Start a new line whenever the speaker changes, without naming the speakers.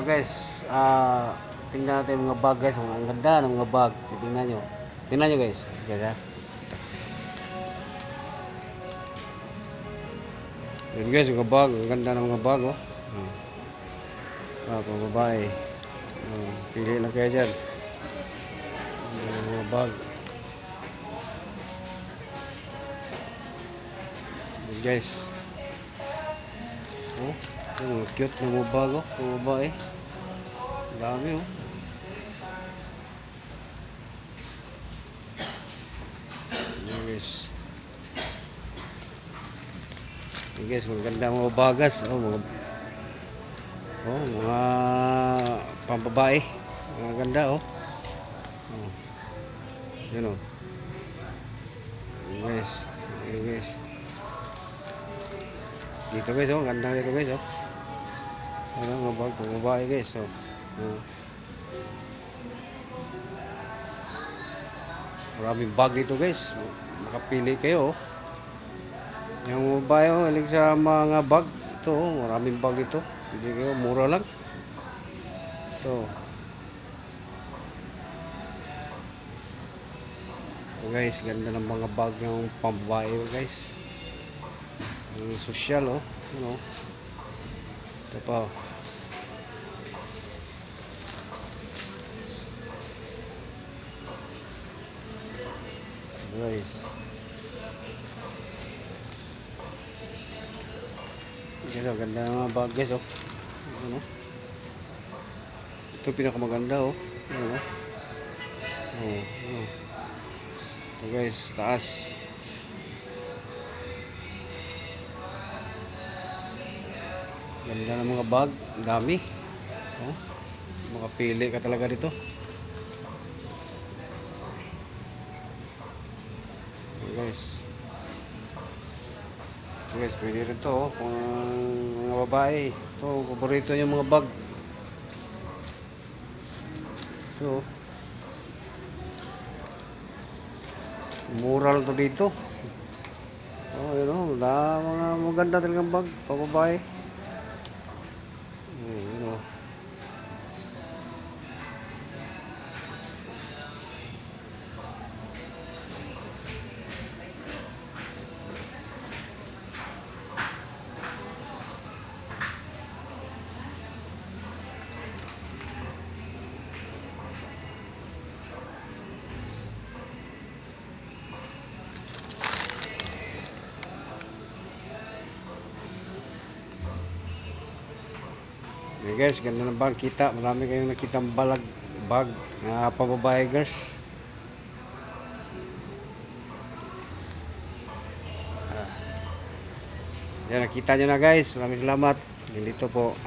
guys, ah tingnan natin mga bag guys. Ang ganda ng mga bag. Tingnan nyo. Tingnan nyo guys. Ha. Yan guys, mga bag. Ang ganda ng mga bag oh. Ah, pang babae. Hmm. Pili lang kayo dyan. Yung mga bag. Yan guys. Oh, yung cute na mga bag oh. Pang babae. Ang dami oh. Yan guys. Yan guys, maganda mga bagas. Oh, mga Oh, mga pambabae. Mga ganda oh. Oh. Yan oh. Yan, guys. Yan guys. Dito guys oh, ganda dito guys oh. Ano mga bag pambabae guys oh. Oh. Maraming bag dito guys. Makapili kayo oh. Yung babae oh, ilig sa mga bag. Ito oh, maraming bag dito. Hindi kayo, mura lang. Ito. Ito guys, ganda ng mga bag ng pambabae oh, guys. Yung social oh. Ano? Ito pa. oh. Guys. Guys, oh, ganda ng mga bag guys oh. Ano? Ito pinakamaganda oh. Ano? Oh, oh. Ito guys, taas. Ganda ng mga bag, ang dami. Oh. Makapili ka talaga dito. Ito guys. Guys, pwede rin to oh. Kung mga babae. Ito, paborito yung mga bag. Ito oh. Mural to dito. Oh, yun oh. Mga maganda talagang bag. Pababae. Okay guys, ganda ng bag kita. Marami kayong nakita balag bag na pababae guys. Ah. Yan, nakita nyo na guys. Maraming salamat. Ganito po.